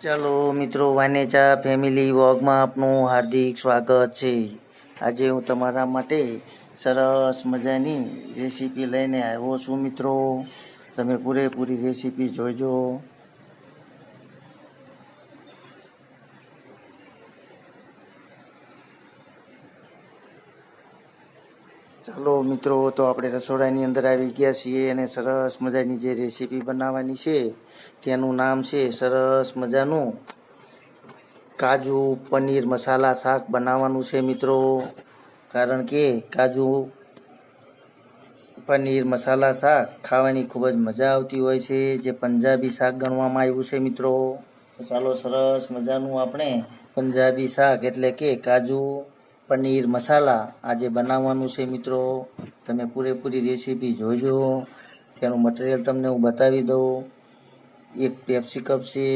ચાલો મિત્રો વાનેચા ફેમિલી વોગમાં આપનું હાર્દિક સ્વાગત છે. આજે હું તમારા માટે સરસ મજાની રેસીપી લઈને આવ્યો છું મિત્રો. તમે પૂરેપૂરી રેસીપી જોઈજો. ચાલો મિત્રો, તો આપણે રસોડાની અંદર આવી ગયા છીએ અને સરસ મજાની જે રેસીપી બનાવવાની છે, તેનું નામ છે સરસ મજાનું કાજુ પનીર મસાલા શાક બનાવવાનું છે મિત્રો. કારણ કે કાજુ પનીર મસાલા શાક ખાવાની ખૂબ જ મજા આવતી હોય છે, જે પંજાબી શાક ગણવામાં આવ્યું છે મિત્રો. તો ચાલો સરસ મજાનું આપણે પંજાબી શાક એટલે કે કાજુ પનીર મસાલા આજે બનાવવાનું છે મિત્રો. તમે પૂરેપૂરી રેસીપી જોઈજો તેનું મટીરિયલ તમને હું બતાવી દઉં. એક પેપ્સી કપ છે,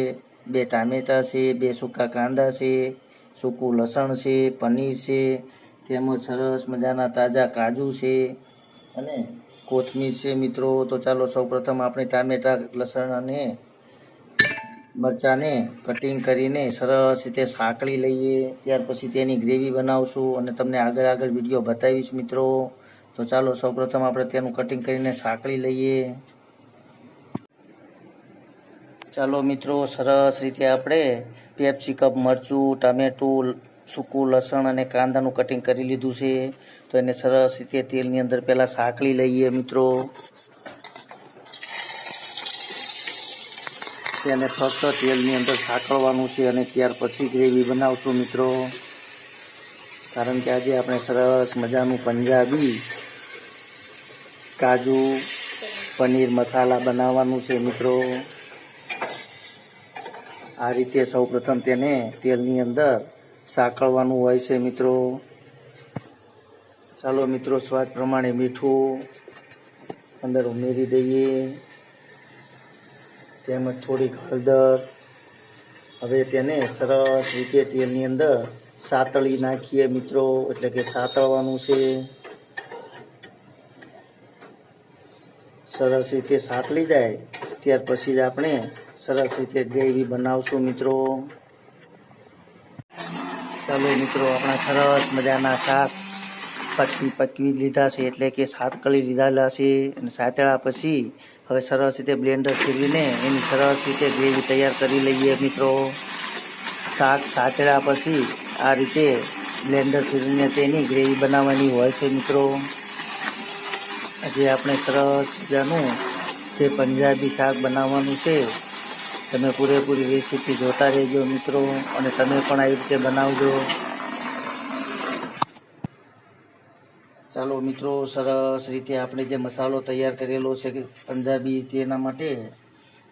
બે ટામેટાં છે, બે સૂકા કાંદા છે, સૂકું લસણ છે, પનીર છે, તેમજ સરસ મજાના તાજા કાજુ છે અને કોથમીર છે મિત્રો. તો ચાલો સૌપ્રથમ આપણે ટામેટાં, લસણ અને મરચાંને કટિંગ કરીને સરસ રીતે સાંકળી લઈએ. ત્યાર પછી તેની ગ્રેવી બનાવશું અને તમને આગળ આગળ વીડિયો બતાવીશ મિત્રો. તો ચાલો સૌપ્રથમ આપણે તેનું કટિંગ કરીને સાંકળી લઈએ. ચાલો મિત્રો, સરસ રીતે આપણે પેપ્સી કપ મરચું, ટામેટું, સૂકું, લસણ અને કાંદાનું કટિંગ કરી લીધું છે. તો એને સરસ રીતે તેલની અંદર પહેલાં સાંકળી લઈએ મિત્રો. તેને ફક્ત તેલની અંદર સાંકળવાનું છે અને ત્યાર પછી ગ્રેવી બનાવશું મિત્રો. કારણ કે આજે આપણે સરસ મજાનું પંજાબી કાજુ પનીર મસાલા બનાવવાનું છે મિત્રો. આ રીતે સૌપ્રથમ તેને તેલની અંદર સાંકળવાનું હોય છે મિત્રો. ચાલો મિત્રો, સ્વાદ પ્રમાણે મીઠું અંદર ઉમેરી દઈએ. તેમજ થોડીક હળદર. હવે તેને સરસ રીતે તેલની અંદર સાતળી નાખીએ મિત્રો, એટલે કે સાતળવાનું છે. સરસ રીતે સાતળી જાય, ત્યાર પછી જ આપણે સરસ રીતે ગ્રેવી બનાવશું મિત્રો. ચાલો મિત્રો, આપણા સરસ મજાના શાક પચવી પકવી લીધા છે એટલે કે સાત કળી લીધેલા છે અને સાતળા પછી હવે સરસ રીતે બ્લેન્ડર ફેરવીને એની સરસ રીતે ગ્રેવી તૈયાર કરી લઈએ મિત્રો. શાક સાતળા પછી આ રીતે બ્લેન્ડર ફેરવીને તેની ગ્રેવી બનાવવાની હોય છે મિત્રો. આજે આપણે સરસ મજાનું જે પંજાબી શાક બનાવવાનું છે, તમે પૂરેપૂરી રેસીપી જોતા રહેજો મિત્રો અને તમે પણ આવી રીતે બનાવજો. ચાલો મિત્રો, સરસ રીતે આપણે જે મસાલો તૈયાર કરેલો છે પંજાબી તેના માટે,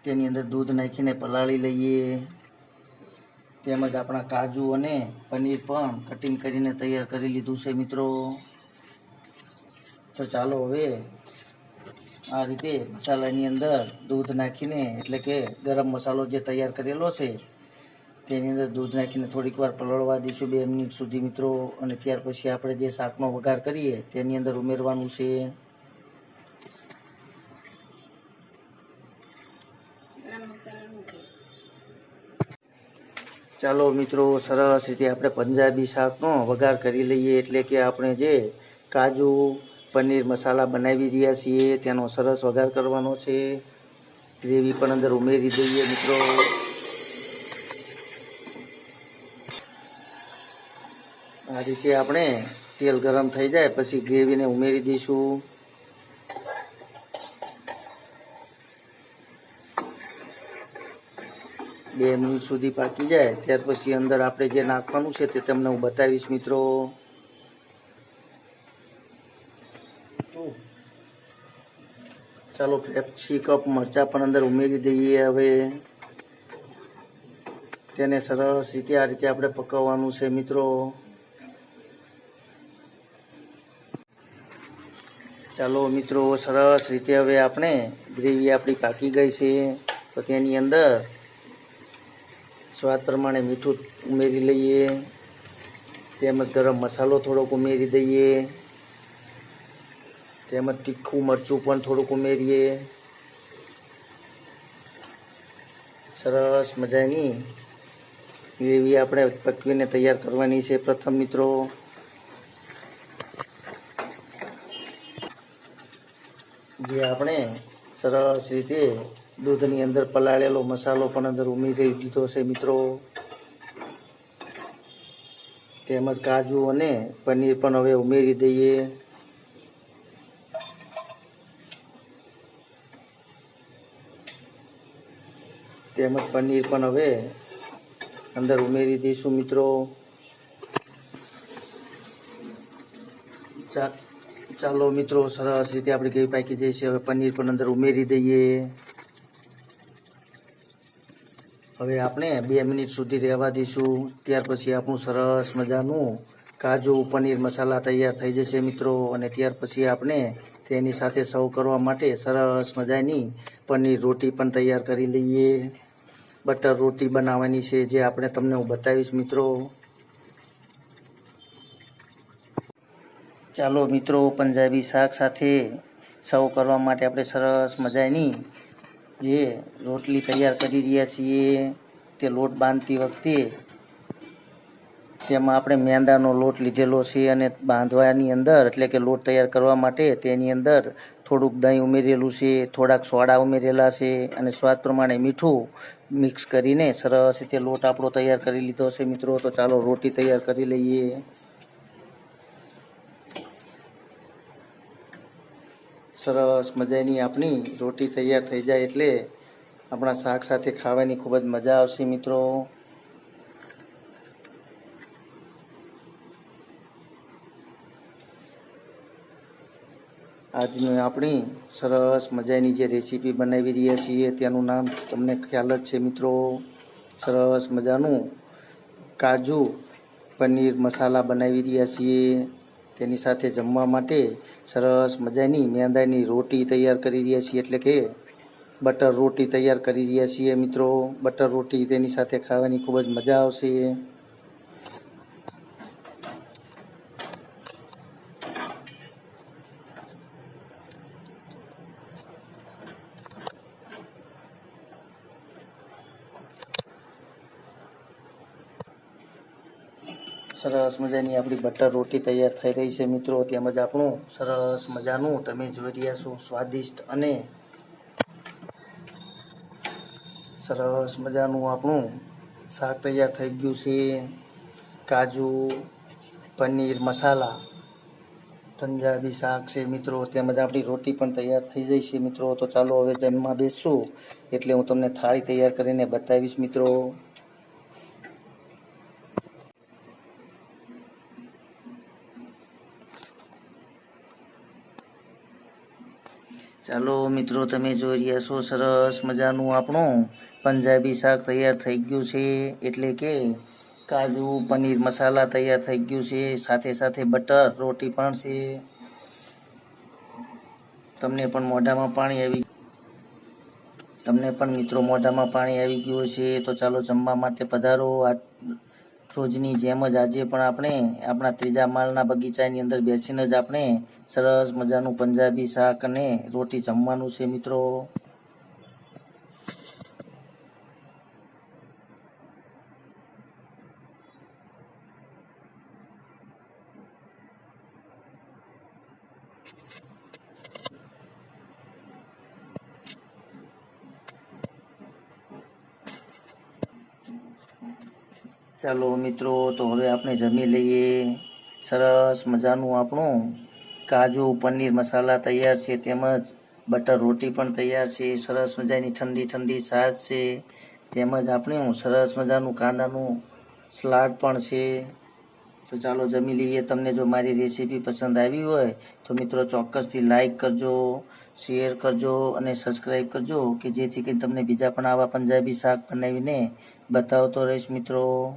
તેની અંદર દૂધ નાખીને પલાળી લઈએ. તેમજ આપણા કાજુ અને પનીર પણ કટિંગ કરીને તૈયાર કરી લીધું છે મિત્રો. તો ચાલો હવે આ રીતે મસાલાની અંદર દૂધ નાખીને, એટલે કે ગરમ મસાલો જે તૈયાર કરેલો છે તેની અંદર દૂધ નાખીને થોડીક વાર પલળવા દઈશું બે મિનિટ સુધી મિત્રો. અને ત્યાર પછી આપણે જે શાકનો વઘાર કરીએ, તેની અંદર ઉમેરવાનું છે. ચાલો મિત્રો, સરસ રીતે આપણે પંજાબી શાકનો વઘાર કરી લઈએ. એટલે કે આપણે જે કાજુ, પનીર મસાલા બનાવી રહ્યા છીએ, તેનો સરસ વઘાર કરવાનો છે. ગ્રેવી પણ અંદર ઉમેરી દઈએ મિત્રો. આ રીતે આપણે તેલ ગરમ થઈ જાય, પછી ગ્રેવીને ઉમેરી દઈશું. બે મિનિટ સુધી પાકી જાય, ત્યાર પછી અંદર આપણે જે નાખવાનું છે તે તમને હું બતાવીશ, મિત્રો. ચાલો, પેપ્સી કપ મરચાં પણ અંદર ઉમેરી દઈએ હવે. તેને સરસ રીતે આ રીતે આપણે પકવવાનું છે, મિત્રો. ચાલો મિત્રો, સરસ રીતે હવે આપણે ગ્રેવી આપણી પાકી ગઈ છે. તો તેની અંદર સ્વાદ પ્રમાણે મીઠું ઉમેરી લઈએ. તેમજ ગરમ મસાલો થોડોક ઉમેરી દઈએ. તેમજ તીખું મરચું પણ થોડુંક ઉમેરીએ. સરસ મજાની ગ્રેવી આપણે પકવીને તૈયાર કરવાની છે. પ્રથમ મિત્રો જે આપણે સરસ રીતે દૂધની અંદર પલાળેલો મસાલો પણ અંદર ઉમેરી દીધો છે, મિત્રો. તેમજ કાજુ અને પનીર પણ હવે ઉમેરી દઈએ. તેમજ પનીર પણ હવે અંદર ઉમેરી દઈશું, મિત્રો. ચા ચાલો મિત્રો, સરસ રીતે આપણે કેવી પાકી જાય છે હવે પનીર પણ અંદર ઉમેરી દઈએ. હવે આપણે બે મિનિટ સુધી રહેવા દઈશું. ત્યાર પછી આપણું સરસ મજાનું કાજુ પનીર મસાલા તૈયાર થઈ જશે મિત્રો. અને ત્યાર પછી આપણે તેની સાથે સર્વ કરવા માટે સરસ મજાની પનીર રોટી પણ તૈયાર કરી લઈએ. બટર રોટી બનાવવાની છે, જે આપણે તમને હું બતાવીશ મિત્રો. ચાલો મિત્રો, પંજાબી શાક સાથે સર્વ કરવા માટે આપણે સરસ મજાની જે રોટલી તૈયાર કરી રહ્યા છીએ, તે લોટ બાંધતી વખતે તેમાં આપણે મેંદાનો લોટ લીધેલો છે અને બાંધવાની અંદર, એટલે કે લોટ તૈયાર કરવા માટે તેની અંદર થોડુંક દહીં ઉમેરેલું છે, થોડાક સોડા ઉમેરેલા છે અને સ્વાદ પ્રમાણે મીઠું મિક્સ કરીને સરસ રીતે લોટ આપણો તૈયાર કરી લીધો છે મિત્રો. તો ચાલો રોટી તૈયાર કરી લઈએ. સરસ મજાની આપણી રોટી તૈયાર થઈ જાય એટલે આપણા શાક સાથે ખાવાની ખૂબ જ મજા આવશે મિત્રો. આજની આપણી સરસ મજાની જે રેસીપી બનાવી રહ્યા છીએ તેનું નામ તમને ખ્યાલ જ છે મિત્રો. સરસ મજાનું કાજુ પનીર મસાલા બનાવી રહ્યા છીએ. તેની સાથે જમવા માટે સરસ મજાની મેંદાની રોટી તૈયાર કરી રહ્યા છીએ. એટલે કે બટર રોટી તૈયાર કરી રહ્યા છીએ મિત્રો. બટર રોટી તેની સાથે ખાવાની ખૂબ જ મજા આવશે. સરસ મજાની આપણી બટર રોટી તૈયાર થઈ રહી છે મિત્રો. તેમજ આપણું સરસ મજાનું તમે જોઈ રહ્યા છો સ્વાદિષ્ટ અને સરસ મજાનું આપણું શાક તૈયાર થઈ ગયું છે. કાજુ, પનીર, મસાલા, પંજાબી શાક છે મિત્રો. તેમજ આપણી રોટી પણ તૈયાર થઈ જાય છે મિત્રો. તો ચાલો હવે જમવા બેસશું એટલે હું તમને થાળી તૈયાર કરીને બતાવીશ મિત્રો. ચાલો મિત્રો, તમે જોઈ રહ્યા છો સરસ મજાનું આપણું પંજાબી શાક તૈયાર થઈ ગયું છે. એટલે કે કાજુ, પનીર મસાલા તૈયાર થઈ ગયું છે. સાથે સાથે બટર રોટી પણ છે. તમને પણ મોઢામાં પાણી આવી તમને પણ મિત્રો મોઢામાં પાણી આવી ગયું છે તો ચાલો જમવા માટે પધારો. આ રોજની જેમ જ આજે પણ આપણે આપણા ત્રીજા માળના બગીચાની અંદર બેસીને જ આપણે સરસ મજાનું પંજાબી શાક અને રોટી જમવાનું છે, મિત્રો. ચાલો મિત્રો, તો હવે આપણે જમી લઈએ. સરસ મજાનું આપણું કાજુ પનીર મસાલા તૈયાર છે, તેમજ બટર રોટી પણ તૈયાર છે. સરસ મજાની ઠંડી ઠંડી છાશ છે, તેમજ આપણે સરસ મજાનું કાંદાનું સલાડ પણ છે. તો ચાલો જમી લઈએ. તમને જો મારી રેસીપી પસંદ આવી હોય, તો મિત્રો ચોક્કસથી લાઈક કરજો, શેર કરજો અને સબસ્ક્રાઈબ કરજો, કે જેથી કરીને તમને બીજા પણ આવા પંજાબી શાક બનાવીને બતાવતો રહીશ મિત્રો.